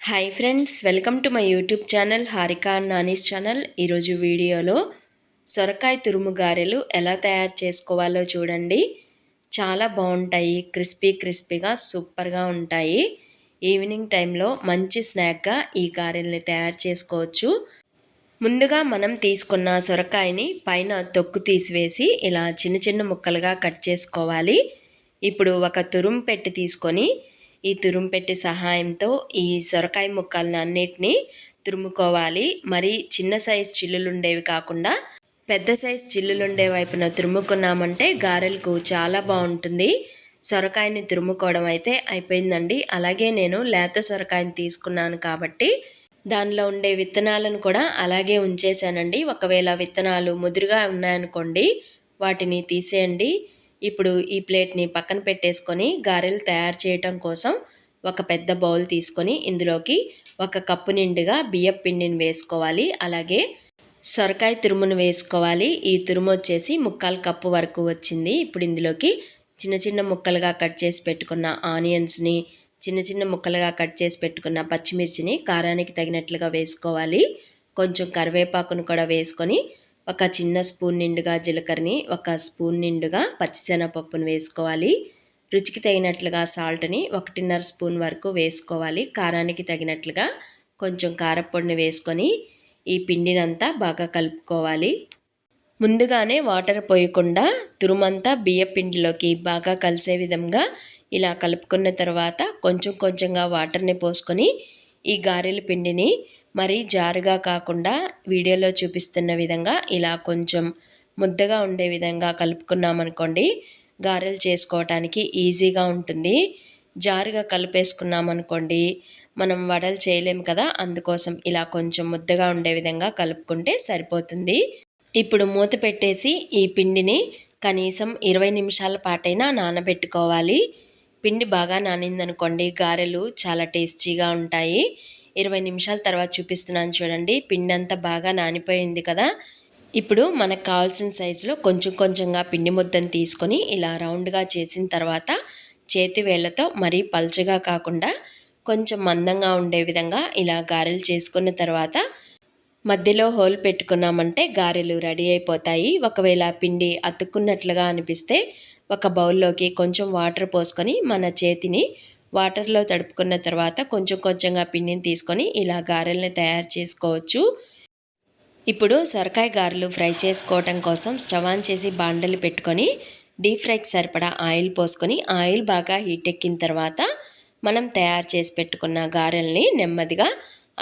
Hi friends welcome to my YouTube channel Harika Nani's channel ఈరోజు వీడియోలో సొరకాయ తురుము గారెలు ఎలా తయారు చేసుకోవాలో చూడండి. చాలా బాగుంటాయి క్రిస్పీ క్రిస్పీగా సూపర్గా ఉంటాయి. ఈవినింగ్ టైంలో మంచి స్నాక్గా ఈ గారెల్ని తయారు చేసుకోవచ్చు. ముందుగా మనం తీసుకున్న సొరకాయని పైన తొక్కు తీసివేసి ఇలా చిన్న చిన్న ముక్కలుగా కట్ చేసుకోవాలి. ఇప్పుడు ఒక తురుము పెట్టి తీసుకొని ఈ తురుంపెట్టి సహాయంతో ఈ సొరకాయ ముక్కలను అన్నిటినీ తురుముకోవాలి. మరి చిన్న సైజ్ చిల్లులు ఉండేవి కాకుండా పెద్ద సైజ్ చిల్లులు ఉండే వైపున తురుముకున్నామంటే గారెలకు చాలా బాగుంటుంది. సొరకాయని తురుముకోవడం అయితే అయిపోయిందండి. అలాగే నేను లేత సొరకాయని తీసుకున్నాను కాబట్టి దానిలో ఉండే విత్తనాలను కూడా అలాగే ఉంచేసానండి ఒకవేళ విత్తనాలు ముదురుగా ఉన్నాయనుకోండి వాటిని తీసేయండి. ఇప్పుడు ఈ ప్లేట్ని పక్కన పెట్టేసుకొని గారెలు తయారు చేయటం కోసం ఒక పెద్ద బౌల్ తీసుకొని ఇందులోకి ఒక కప్పు నిండుగా బియ్యం పిండిని వేసుకోవాలి. అలాగే సొరకాయ తురుమును వేసుకోవాలి. ఈ తురుము వచ్చేసి ముక్కాలు కప్పు వరకు వచ్చింది. ఇప్పుడు ఇందులోకి చిన్న చిన్న ముక్కలుగా కట్ చేసి పెట్టుకున్న ఆనియన్స్ని చిన్న చిన్న ముక్కలుగా కట్ చేసి పెట్టుకున్న పచ్చిమిర్చిని కారానికి తగినట్లుగా వేసుకోవాలి. కొంచెం కరివేపాకును కూడా వేసుకొని ఒక చిన్న స్పూన్ నిండుగా జీలకర్రని ఒక స్పూన్ నిండుగా పచ్చిశనగపప్పును వేసుకోవాలి. రుచికి తగినట్లుగా సాల్ట్ని ఒకటిన్నర స్పూన్ వరకు వేసుకోవాలి. కారానికి తగినట్లుగా కొంచెం కారపొడిని వేసుకొని ఈ పిండినంతా బాగా కలుపుకోవాలి. ముందుగానే వాటర్ పోయకుండా తురుమంతా బియ్య పిండిలోకి బాగా కలిసే విధంగా ఇలా కలుపుకున్న తర్వాత కొంచెం కొంచెంగా వాటర్ని పోసుకొని ఈ గారెల పిండిని మరీ జారుగా కాకుండా వీడియోలో చూపిస్తున్న విధంగా ఇలా కొంచెం ముద్దగా ఉండే విధంగా కలుపుకున్నామనుకోండి గారెలు చేసుకోవటానికి ఈజీగా ఉంటుంది. జారుగా కలిపేసుకున్నామనుకోండి మనం వడలు చేయలేము కదా అందుకోసం ఇలా కొంచెం ముద్దగా ఉండే విధంగా కలుపుకుంటే సరిపోతుంది. ఇప్పుడు మూత పెట్టేసి ఈ పిండిని కనీసం ఇరవై నిమిషాల పాటైనా నానబెట్టుకోవాలి. పిండి బాగా నానిందనుకోండి గారెలు చాలా టేస్టీగా ఉంటాయి. ఇరవై నిమిషాల తర్వాత చూపిస్తున్నాను చూడండి. పిండి అంతా బాగా నానిపోయింది కదా. ఇప్పుడు మనకు కావాల్సిన సైజులో కొంచెం కొంచెంగా పిండి ముద్దను తీసుకొని ఇలా రౌండ్గా చేసిన తర్వాత చేతి వేళ్ళతో మరీ పల్చగా కాకుండా కొంచెం మందంగా ఉండే విధంగా ఇలా గారెలు చేసుకున్న తర్వాత మధ్యలో హోల్ పెట్టుకున్నామంటే గారెలు రెడీ అయిపోతాయి. ఒకవేళ పిండి అతుక్కున్నట్లుగా అనిపిస్తే ఒక బౌల్లోకి కొంచెం వాటర్ పోసుకొని మన చేతిని వాటర్లో తడుపుకున్న తర్వాత కొంచెం కొంచెంగా పిండిని తీసుకొని ఇలా గారెల్ని తయారు చేసుకోవచ్చు. ఇప్పుడు సొరకాయ గారెలు ఫ్రై చేసుకోవటం కోసం స్టవ్ ఆన్ చేసి బాండలు పెట్టుకొని డీప్ ఫ్రైకి సరిపడా ఆయిల్ పోసుకొని ఆయిల్ బాగా హీట్ ఎక్కిన తర్వాత మనం తయారు చేసి పెట్టుకున్న గారెల్ని నెమ్మదిగా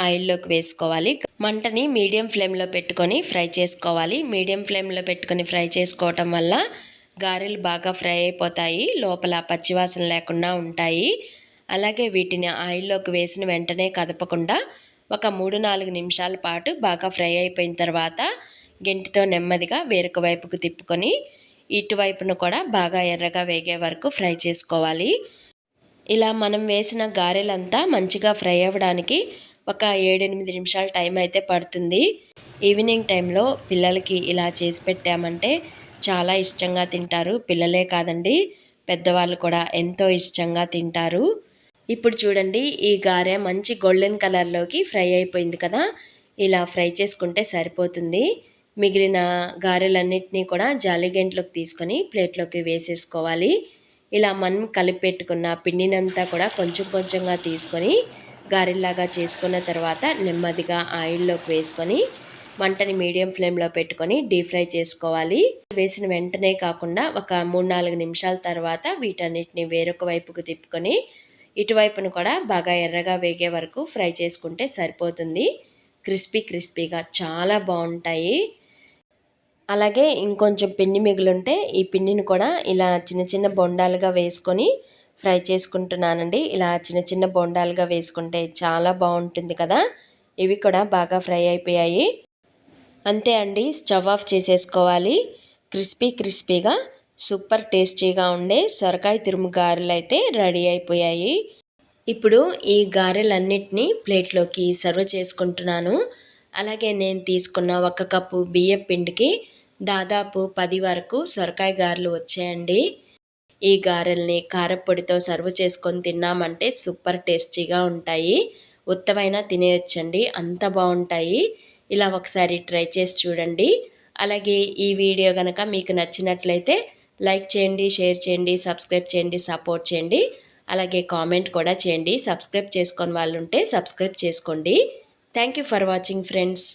ఆయిల్లోకి వేసుకోవాలి. మంటని మీడియం ఫ్లేమ్లో పెట్టుకొని ఫ్రై చేసుకోవాలి. మీడియం ఫ్లేమ్లో పెట్టుకొని ఫ్రై చేసుకోవటం వల్ల గారెలు బాగా ఫ్రై అయిపోతాయి. లోపల పచ్చివాసన లేకుండా ఉంటాయి. అలాగే వీటిని ఆయిల్లోకి వేసిన వెంటనే కదపకుండా ఒక మూడు నాలుగు నిమిషాల పాటు బాగా ఫ్రై అయిపోయిన తర్వాత గెంటితో నెమ్మదిగా వేరొక వైపుకు తిప్పుకొని ఇటువైపును కూడా బాగా ఎర్రగా వేగే వరకు ఫ్రై చేసుకోవాలి. ఇలా మనం వేసిన గారెలంతా మంచిగా ఫ్రై అవ్వడానికి ఒక ఏడెనిమిది నిమిషాల టైం అయితే పడుతుంది. ఈవినింగ్ టైంలో పిల్లలకి ఇలా చేసి పెట్టామంటే చాలా ఇష్టంగా తింటారు. పిల్లలే కాదండి పెద్దవాళ్ళు కూడా ఎంతో ఇష్టంగా తింటారు. ఇప్పుడు చూడండి ఈ గారె మంచి గోల్డెన్ కలర్లోకి ఫ్రై అయిపోయింది కదా. ఇలా ఫ్రై చేసుకుంటే సరిపోతుంది. మిగిలిన గారెలన్నింటినీ కూడా జాలిగెంట్లోకి తీసుకొని ప్లేట్లోకి వేసేసుకోవాలి. ఇలా మనం కలిపి పెట్టుకున్న పిండినంతా కూడా కొంచెం కొంచెంగా తీసుకొని గారెల్లాగా చేసుకున్న తర్వాత నెమ్మదిగా ఆయిల్లోకి వేసుకొని మంటని మీడియం ఫ్లేమ్లో పెట్టుకొని డీప్ ఫ్రై చేసుకోవాలి. వేసిన వెంటనే కాకుండా ఒక మూడు నాలుగు నిమిషాల తర్వాత వీటన్నిటిని వేరొక వైపుకు తిప్పుకొని ఇటువైపును కూడా బాగా ఎర్రగా వేగే వరకు ఫ్రై చేసుకుంటే సరిపోతుంది. క్రిస్పీ క్రిస్పీగా చాలా బాగుంటాయి. అలాగే ఇంకొంచెం పిండి మిగులుంటే ఈ పిండిని కూడా ఇలా చిన్న చిన్న బొండాలుగా వేసుకొని ఫ్రై చేసుకుంటున్నానండి. ఇలా చిన్న చిన్న బొండాలుగా వేసుకుంటే చాలా బాగుంటుంది కదా. ఇవి కూడా బాగా ఫ్రై అయిపోయాయి. అంతే అండి. స్టవ్ ఆఫ్ చేసేసుకోవాలి. క్రిస్పీ క్రిస్పీగా సూపర్ టేస్టీగా ఉండే సొరకాయ తురుము గారెలు అయితే రెడీ అయిపోయాయి. ఇప్పుడు ఈ గారెలన్నిటినీ ప్లేట్లోకి సర్వ్ చేసుకుంటున్నాను. అలాగే నేను తీసుకున్న ఒక కప్పు బియ్యం పిండికి దాదాపు పది వరకు సొరకాయ గారెలు వచ్చాయండి. ఈ గారెల్ని కారపొడితో సర్వ్ చేసుకొని తిన్నామంటే సూపర్ టేస్టీగా ఉంటాయి. ఉత్తమైనా తినేయొచ్చండి అంత బాగుంటాయి. ఇలా ఒకసారి ట్రై చేసి చూడండి. అలాగే ఈ వీడియో కనుక మీకు నచ్చినట్లయితే లైక్ చేయండి షేర్ చేయండి సబ్స్క్రైబ్ చేయండి సపోర్ట్ చేయండి. అలాగే కామెంట్ కూడా చేయండి. సబ్స్క్రైబ్ చేసుకొని వాళ్ళు ఉంటే సబ్స్క్రైబ్ చేసుకోండి. Thank you for watching friends